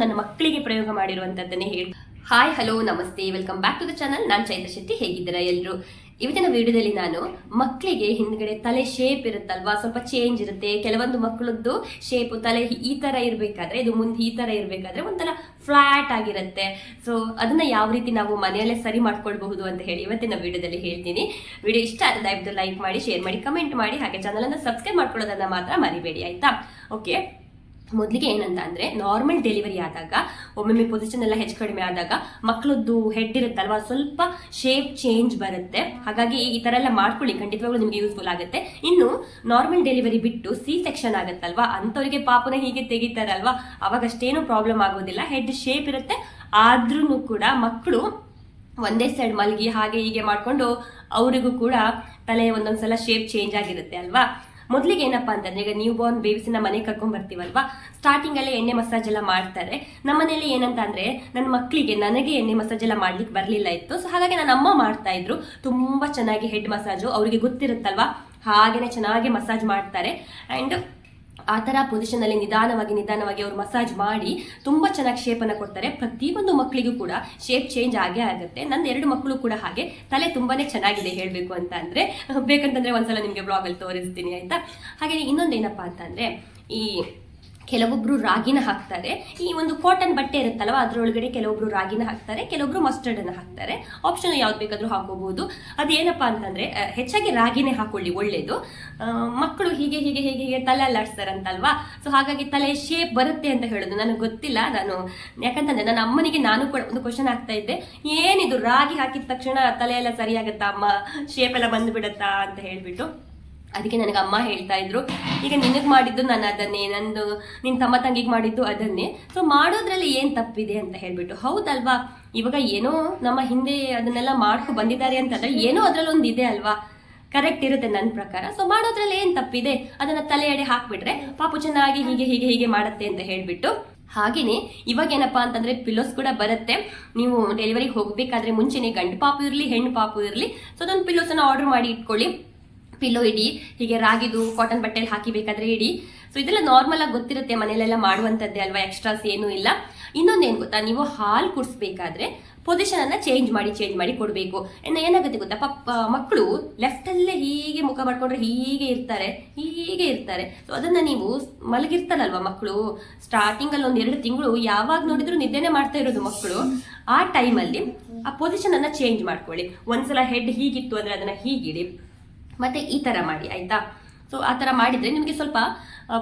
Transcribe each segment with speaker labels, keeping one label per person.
Speaker 1: ನನ್ನ ಮಕ್ಕಳಿಗೆ ಪ್ರಯೋಗ ಮಾಡಿರುವಂತದ್ದನ್ನೇ ಹೇಳಿ. ಹಾಯ್ ಹಲೋ ನಮಸ್ತೆ welcome back to the channel ನಾನು ಚೈತ್ರ ಶೆಟ್ಟಿ, ಹೇಗಿದ್ದೀರಾ ಎಲ್ಲರೂ ಇವತ್ತಿನ ವಿಡಿಯೋದಲ್ಲಿ ನಾನು ಮಕ್ಕಳಿಗೆ ಹಿಂದ್ಗಡೆ ತಲೆ ಶೇಪ್ ಇರುತ್ತಲ್ವಾ? ಸ್ವಲ್ಪ ಚೇಂಜ್ ಇರುತ್ತೆ. ಕೆಲವೊಂದು ಮಕ್ಕಳದ್ದು ಶೇಪ್ ತಲೆ ಈ ತರ ಇರಬೇಕಾದ್ರೆ, ಇದು ಮುಂದೆ ಈ ತರ ಇರಬೇಕಾದ್ರೆ ಒಂಥರ ಫ್ಲಾಟ್ ಆಗಿರುತ್ತೆ. ಸೊ ಅದನ್ನ ಯಾವ ರೀತಿ ನಾವು ಮನೆಯಲ್ಲೇ ಸರಿ ಮಾಡ್ಕೊಳ್ಬಹುದು ಅಂತ ಹೇಳಿ ಇವತ್ತಿನ ವಿಡಿಯೋದಲ್ಲಿ ಹೇಳ್ತೀನಿ. ವಿಡಿಯೋ ಇಷ್ಟ ಆದ್ರೆ ದಯವಿಟ್ಟು ಲೈಕ್ ಮಾಡಿ ಶೇರ್ ಮಾಡಿ ಕಮೆಂಟ್ ಮಾಡಿ. ಹಾಗೆ ಚಾನಲ್ ಅನ್ನು ಸಬ್ಸ್ಕ್ರೈಬ್ ಮಾಡ್ಕೊಳ್ಳೋದನ್ನ ಮಾತ್ರ ಮರಿಬೇಡಿ, ಆಯ್ತಾ? ಓಕೆ ಮೊದಲಿಗೆ ಏನಂತ ಅಂದರೆ ನಾರ್ಮಲ್ ಡೆಲಿವರಿ ಆದಾಗ, ಒಮ್ಮೊಮ್ಮೆ ಪೊಸಿಷನ್ ಎಲ್ಲ ಹೆಚ್ಚು ಕಡಿಮೆ ಆದಾಗ ಮಕ್ಕಳದ್ದು ಹೆಡ್ ಇರುತ್ತಲ್ವ, ಸ್ವಲ್ಪ ಶೇಪ್ ಚೇಂಜ್ ಬರುತ್ತೆ. ಹಾಗಾಗಿ ಈ ತರ ಎಲ್ಲ ಮಾಡ್ಕೊಳ್ಳಿ, ಖಂಡಿತವಾಗ್ಲೂ ನಿಮಗೆ ಯೂಸ್ಫುಲ್ ಆಗುತ್ತೆ. ಇನ್ನು ನಾರ್ಮಲ್ ಡೆಲಿವರಿ ಬಿಟ್ಟು ಸಿ ಸೆಕ್ಷನ್ ಆಗುತ್ತಲ್ವಾ, ಅಂಥವ್ರಿಗೆ ಪಾಪನ ಹೀಗೆ ತೆಗಿತಾರಲ್ವಾ ಅವಾಗ ಅಷ್ಟೇನು ಪ್ರಾಬ್ಲಮ್ ಆಗೋದಿಲ್ಲ. ಹೆಡ್ ಶೇಪ್ ಇರುತ್ತೆ ಆದ್ರೂ ಕೂಡ ಮಕ್ಕಳು ಒಂದೇ ಸೈಡ್ ಮಲಗಿ ಹಾಗೆ ಹೀಗೆ ಮಾಡಿಕೊಂಡು ಅವರಿಗೂ ಕೂಡ ತಲೆ ಒಂದೊಂದ್ಸಲ ಶೇಪ್ ಚೇಂಜ್ ಆಗಿರುತ್ತೆ ಅಲ್ವಾ? ಮೊದಲಿಗೆ ಏನಪ್ಪಾ ಅಂತಂದ್ರೆ, ಈಗ ನ್ಯೂ ಬಾರ್ನ್ ಬೇಬಿಸಿನ ಮನೆಗೆ ಕರ್ಕೊಂಡ್ ಬರ್ತೀವಲ್ವಾ? ಸ್ಟಾರ್ಟಿಂಗ್ ಅಲ್ಲಿ ಎಣ್ಣೆ ಮಸಾಜ್ ಎಲ್ಲ ಮಾಡ್ತಾರೆ. ನಮ್ಮ ಮನೇಲಿ ಏನಂತ ಅಂದ್ರೆ ನನ್ನ ಮಕ್ಕಳಿಗೆ ನನಗೆ ಎಣ್ಣೆ ಮಸಾಜ್ ಎಲ್ಲ ಮಾಡ್ಲಿಕ್ಕೆ ಬರಲಿಲ್ಲ ಇತ್ತು. ಸೊ ಹಾಗಾಗಿ ನನ್ನ ಅಮ್ಮ ಮಾಡ್ತಾ ಇದ್ರು. ತುಂಬಾ ಚೆನ್ನಾಗಿ ಹೆಡ್ ಮಸಾಜು ಅವರಿಗೆ ಗೊತ್ತಿರುತ್ತಲ್ವಾ? ಹಾಗೇನೆ ಚೆನ್ನಾಗಿ ಮಸಾಜ್ ಮಾಡ್ತಾರೆ. ಅಂಡ್ ಆ ಥರ ಪೊಸಿಷನ್ ಅಲ್ಲಿ ನಿಧಾನವಾಗಿ ನಿಧಾನವಾಗಿ ಅವರು ಮಸಾಜ್ ಮಾಡಿ ತುಂಬಾ ಚೆನ್ನಾಗಿ ಶೇಪನ್ನು ಕೊಡ್ತಾರೆ. ಪ್ರತಿಯೊಂದು ಮಕ್ಕಳಿಗೂ ಕೂಡ ಶೇಪ್ ಚೇಂಜ್ ಆಗೇ ಆಗುತ್ತೆ. ನನ್ನ ಎರಡು ಮಕ್ಕಳು ಕೂಡ ಹಾಗೆ ತಲೆ ತುಂಬಾನೇ ಚೆನ್ನಾಗಿದೆ ಹೇಳಬೇಕು ಅಂತ ಅಂದ್ರೆ, ಬೇಕಂತಂದ್ರೆ ಒಂದ್ಸಲ ನಿಮಗೆ ಬ್ಲಾಗ್ ಅಲ್ಲಿ ತೋರಿಸ್ತೀನಿ ಆಯ್ತಾ? ಹಾಗೆ ಇನ್ನೊಂದು ಏನಪ್ಪ ಅಂತಂದರೆ ಈ ಕೆಲವೊಬ್ರು ರಾಗಿನ ಹಾಕ್ತಾರೆ. ಈ ಒಂದು ಕಾಟನ್ ಬಟ್ಟೆ ಇರುತ್ತಲ್ವ, ಅದರೊಳಗಡೆ ಕೆಲವೊಬ್ರು ರಾಗಿನ ಹಾಕ್ತಾರೆ, ಕೆಲವೊಬ್ರು ಮಸ್ಟರ್ಡ್ ಅನ್ನ ಹಾಕ್ತಾರೆ. ಆಪ್ಷನ್ ಯಾವ್ದು ಬೇಕಾದ್ರೂ ಹಾಕೋಬಹುದು ಅದೇನಪ್ಪಾ ಅಂತಂದ್ರೆ ಹೆಚ್ಚಾಗಿ ರಾಗಿನೇ ಹಾಕೊಳ್ಳಿ, ಒಳ್ಳೇದು. ಮಕ್ಕಳು ಹೀಗೆ ಹೀಗೆ ಹೀಗೆ ಹೀಗೆ ತಲೆ ಅಲ್ಲಾಡ್ಸ್ತಾರಂತಲ್ವಾ? ಸೊ ಹಾಗಾಗಿ ತಲೆ ಶೇಪ್ ಬರುತ್ತೆ ಅಂತ ಹೇಳೋದು ನನಗೆ ಗೊತ್ತಿಲ್ಲ. ನಾನು, ಯಾಕಂತಂದ್ರೆ ನನ್ನ ಅಮ್ಮನಿಗೆ ನಾನು ಕೂಡ ಒಂದು ಕ್ವಶನ್ ಆಗ್ತಾ ಇದ್ದೆ. ಏನಿದು ರಾಗಿ ಹಾಕಿದ ತಕ್ಷಣ ತಲೆ ಎಲ್ಲ ಸರಿಯಾಗತ್ತಾ ಅಮ್ಮ? ಶೇಪ್ ಎಲ್ಲ ಬಂದ್ಬಿಡತ್ತಾ ಅಂತ ಹೇಳ್ಬಿಟ್ಟು. ಅದಕ್ಕೆ ನನಗೆ ಅಮ್ಮ ಹೇಳ್ತಾ ಇದ್ರು. ಈಗ ನಿನಗೆ ಮಾಡಿದ್ದು ನಾನು ಅದನ್ನೇ, ನಂದು ನಿನ್ನ ತಮ್ಮ ತಂಗಿಗೆ ಮಾಡಿದ್ದು ಅದನ್ನೇ. ಸೊ ಮಾಡೋದ್ರಲ್ಲಿ ಏನು ತಪ್ಪಿದೆ ಅಂತ ಹೇಳ್ಬಿಟ್ಟು. ಹೌದಲ್ವಾ? ಇವಾಗ ಏನೋ ನಮ್ಮ ಹಿಂದೆ ಅದನ್ನೆಲ್ಲ ಮಾಡ್ಕೊ ಬಂದಿದ್ದಾರೆ ಅಂತಂದ್ರೆ ಏನೋ ಅದರಲ್ಲೊಂದು ಇದೆ ಅಲ್ವಾ? ಕರೆಕ್ಟ್ ಇರುತ್ತೆ ನನ್ನ ಪ್ರಕಾರ. ಸೊ ಮಾಡೋದ್ರಲ್ಲಿ ಏನು ತಪ್ಪಿದೆ? ಅದನ್ನ ತಲೆ ಎಡೆ ಹಾಕ್ಬಿಟ್ರೆ ಪಾಪು ಚೆನ್ನಾಗಿ ಹೀಗೆ ಹೀಗೆ ಹೀಗೆ ಮಾಡುತ್ತೆ ಅಂತ ಹೇಳ್ಬಿಟ್ಟು. ಹಾಗೆಯೇ ಇವಾಗ ಏನಪ್ಪಾ ಅಂತಂದ್ರೆ ಪಿಲೋಸ್ ಕೂಡ ಬರುತ್ತೆ. ನೀವು ಡೆಲಿವರಿಗೆ ಹೋಗಬೇಕಾದ್ರೆ ಮುಂಚೆನೇ ಗಂಡು ಪಾಪು ಇರಲಿ, ಹೆಣ್ಣು ಪಾಪು ಇರಲಿ. ಸೊ ಅದೊಂದು ಪಿಲೋಸನ್ನು ಆರ್ಡರ್ ಮಾಡಿ ಇಟ್ಕೊಳ್ಳಿ. ಪಿಲ್ಲೋ ಇಡಿ, ಹೀಗೆ ರಾಗಿದು ಕಾಟನ್ ಬಟ್ಟೆಲಿ ಹಾಕಿ ಬೇಕಾದ್ರೆ ಇಡಿ. ಸೊ ಇದೆಲ್ಲ ನಾರ್ಮಲ್ ಆಗಿ ಗೊತ್ತಿರುತ್ತೆ ಮನೆಯಲ್ಲೆಲ್ಲ ಮಾಡುವಂಥದ್ದೇ ಅಲ್ವಾ ಎಕ್ಸ್ಟ್ರಾಸ್ ಏನೂ ಇಲ್ಲ. ಇನ್ನೊಂದೇನು ಗೊತ್ತಾ, ನೀವು ಹಾಲು ಕುಡಿಸ್ಬೇಕಾದ್ರೆ ಪೊಸಿಷನ್ ಅನ್ನ ಚೇಂಜ್ ಮಾಡಿ ಚೇಂಜ್ ಮಾಡಿ ಕೊಡಬೇಕು. ಇನ್ನು ಏನಾಗುತ್ತೆ ಗೊತ್ತಾ ಪಪ್ಪ ಮಕ್ಕಳು ಲೆಫ್ಟ್ ಅಲ್ಲೇ ಹೀಗೆ ಮುಖ ಮಾಡ್ಕೊಂಡ್ರೆ ಹೀಗೆ ಇರ್ತಾರೆ ಹೀಗೆ ಇರ್ತಾರೆ. ಸೊ ಅದನ್ನ ನೀವು ಮಲಗಿರ್ತಾರಲ್ವ ಮಕ್ಕಳು ಸ್ಟಾರ್ಟಿಂಗ್ ಅಲ್ಲಿ ಒಂದ್ ಎರಡು ತಿಂಗಳು ಯಾವಾಗ ನೋಡಿದ್ರು ನಿದ್ದೆನೆ ಮಾಡ್ತಾ ಇರೋದು ಮಕ್ಕಳು ಆ ಟೈಮಲ್ಲಿ ಆ ಪೊಸಿಷನ್ ಅನ್ನ ಚೇಂಜ್ ಮಾಡ್ಕೊಳ್ಳಿ. ಒಂದ್ಸಲ ಹೆಡ್ ಹೀಗಿತ್ತು ಅಂದ್ರೆ ಅದನ್ನ ಹೀಗಿಡಿ. ಮತ್ತೆ ಈ ತರ ಮಾಡಿ, ಆಯ್ತಾ? ಸೊ ಆ ತರ ಮಾಡಿದ್ರೆ ನಿಮಗೆ ಸ್ವಲ್ಪ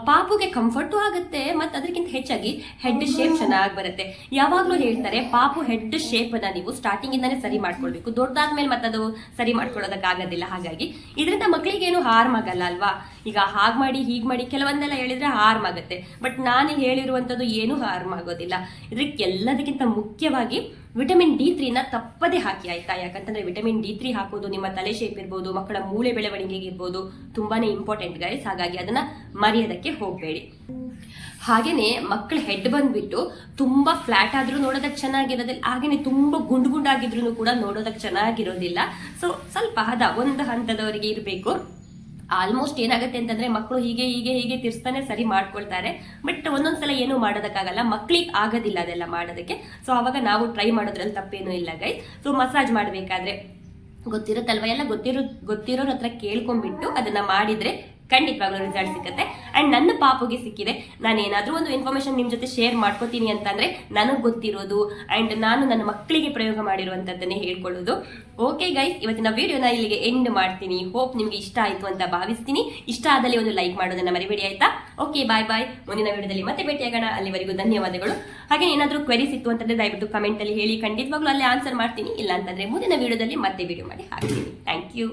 Speaker 1: ಪಾಪುಗೆ ಕಂಫರ್ಟು ಆಗುತ್ತೆ, ಮತ್ತೆ ಅದಕ್ಕಿಂತ ಹೆಚ್ಚಾಗಿ ಹೆಡ್ ಶೇಪ್ ಚೆನ್ನಾಗಿ ಬರುತ್ತೆ. ಯಾವಾಗಲೂ ಹೇಳ್ತಾರೆ, ಪಾಪು ಹೆಡ್ ಶೇಪ್ ಅನ್ನ ನೀವು ಸ್ಟಾರ್ಟಿಂಗ್ ಇಂದಾನೆ ಸರಿ ಮಾಡ್ಕೊಳ್ಬೇಕು. ದೊಡ್ಡದಾದ್ಮೇಲೆ ಮತ್ತೆ ಅದು ಸರಿ ಮಾಡ್ಕೊಳ್ಳೋದಕ್ಕಾಗೋದಿಲ್ಲ, ಹಾಗಾಗಿ. ಇದರಿಂದ ಮಕ್ಕಳಿಗೆ ಏನು ಹಾರ್ಮ್ ಆಗಲ್ಲ, ಅಲ್ವಾ? ಈಗ ಹಾಗೆ ಮಾಡಿ, ಹೀಗ್ ಮಾಡಿ ಕೆಲವೊಂದೆಲ್ಲ ಹೇಳಿದ್ರೆ ಹಾರ್ಮ್ ಆಗುತ್ತೆ ಬಟ್ ನಾನು ಹೇಳಿರುವಂಥದ್ದು ಏನು ಹಾರ್ಮ್ ಆಗೋದಿಲ್ಲ ಇದಕ್ಕೆ ಎಲ್ಲದಕ್ಕಿಂತ ಮುಖ್ಯವಾಗಿ ವಿಟಮಿನ್ ಡಿ ತ್ರೀನ ತಪ್ಪದೇ ಹಾಕಿ ಆಯ್ತಾ? ಯಾಕಂತಂದ್ರೆ ವಿಟಮಿನ್ ಡಿ ತ್ರೀ ಹಾಕೋದು ನಿಮ್ಮ ತಲೆ ಶೇಪ್ ಇರ್ಬೋದು, ಮಕ್ಕಳ ಮೂಳೆ ಬೆಳವಣಿಗೆಗೆ ಇರ್ಬೋದು, ತುಂಬಾನೇ ಇಂಪಾರ್ಟೆಂಟ್ ಗೈಸ್ ಹಾಗಾಗಿ ಅದನ್ನ ಮರೆಯೋದಕ್ಕೆ ಹೋಗಬೇಡಿ. ಹಾಗೇನೆ ಮಕ್ಕಳ ಹೆಡ್ ಬಂದ್ಬಿಟ್ಟು ತುಂಬಾ ಫ್ಲಾಟ್ ಆದ್ರೂ ನೋಡೋದಕ್ಕೆ ಚೆನ್ನಾಗಿರೋದಿಲ್ಲ, ಹಾಗೇನೆ ತುಂಬಾ ಗುಂಡು ಗುಂಡಾಗಿದ್ರು ಕೂಡ ನೋಡೋದಕ್ಕೆ ಚೆನ್ನಾಗಿರೋದಿಲ್ಲ. ಸೊ ಸ್ವಲ್ಪ ಹದ, ಒಂದು ಹಂತದವರಿಗೆ ಇರಬೇಕು. ಆಲ್ಮೋಸ್ಟ್ ಏನಾಗುತ್ತೆ ಅಂತಂದ್ರೆ ಮಕ್ಕಳು ಹೀಗೆ ಹೀಗೆ ಹೀಗೆ ತಿರ್ಸ್ತಾನೆ ಸರಿ ಮಾಡ್ಕೊಳ್ತಾರೆ. ಬಟ್ ಒಂದೊಂದ್ಸಲ ಏನು ಮಾಡೋದಕ್ಕಾಗಲ್ಲ. ಮಕ್ಳಿಗೆ ಆಗೋದಿಲ್ಲ ಅದೆಲ್ಲ ಮಾಡೋದಕ್ಕೆ. ಸೊ ಅವಾಗ ನಾವು ಟ್ರೈ ಮಾಡೋದ್ರಲ್ಲಿ ತಪ್ಪೇನೂ ಇಲ್ಲ ಗೈ ಸೊ ಮಸಾಜ್ ಮಾಡಬೇಕಾದ್ರೆ ಗೊತ್ತಿರುತ್ತಲ್ವ? ಎಲ್ಲ ಗೊತ್ತಿರೋ, ಗೊತ್ತಿರೋರ ಹತ್ರ ಕೇಳ್ಕೊಂಡ್ಬಿಟ್ಟು ಅದನ್ನ ಮಾಡಿದ್ರೆ ಖಂಡಿತವಾಗ್ಲೂ ರಿಸಲ್ಟ್ ಸಿಗುತ್ತೆ ಅಂಡ್ ನನ್ನ ಪಾಪುಗೆ ಸಿಕ್ಕಿದೆ. ನಾನು ಏನಾದರೂ ಒಂದು ಇನ್ಫಾರ್ಮೇಶನ್ ನಿಮ್ಮ ಜೊತೆ ಶೇರ್ ಮಾಡ್ಕೋತೀನಿ ಅಂತಂದರೆ ನನಗೆ ಗೊತ್ತಿರೋದು ಅಂಡ್ ನಾನು ನನ್ನ ಮಕ್ಕಳಿಗೆ ಪ್ರಯೋಗ ಮಾಡಿರುವಂಥದ್ದನ್ನೇ ಹೇಳ್ಕೊಳ್ಳೋದು. ಓಕೆ ಗೈಸ್ ಇವತ್ತಿನ ವೀಡಿಯೋನ ಇಲ್ಲಿಗೆ ಎಂಡ್ ಮಾಡ್ತೀನಿ. ಹೋಪ್ ನಿಮಗೆ ಇಷ್ಟ ಆಯಿತು ಅಂತ ಭಾವಿಸ್ತೀನಿ. ಇಷ್ಟ ಆದಲ್ಲಿ ಒಂದು ಲೈಕ್ ಮಾಡೋದನ್ನ ಮರಿಬೇಡಿ ಆಯ್ತಾ? ಓಕೆ ಬಾಯ್ ಬಾಯ್ ಮುಂದಿನ ವಿಡಿಯೋದಲ್ಲಿ ಮತ್ತೆ ಭೇಟಿಯಾಗೋಣ. ಅಲ್ಲಿವರೆಗೂ ಧನ್ಯವಾದಗಳು. ಹಾಗೆ ಏನಾದರೂ ಕ್ವೆರೀಸ್ ಇತ್ತು ಅಂತಂದರೆ ದಯವಿಟ್ಟು ಕಮೆಂಟಲ್ಲಿ ಹೇಳಿ. ಖಂಡಿತವಾಗ್ಲೂ ಅಲ್ಲಿ ಆನ್ಸರ್ ಮಾಡ್ತೀನಿ. ಇಲ್ಲ ಅಂತಂದರೆ ಮುಂದಿನ ವಿಡಿಯೋದಲ್ಲಿ ಮತ್ತೆ ವಿಡಿಯೋ ಮಾಡಿ ಹಾಕ್ತೀನಿ. Thank you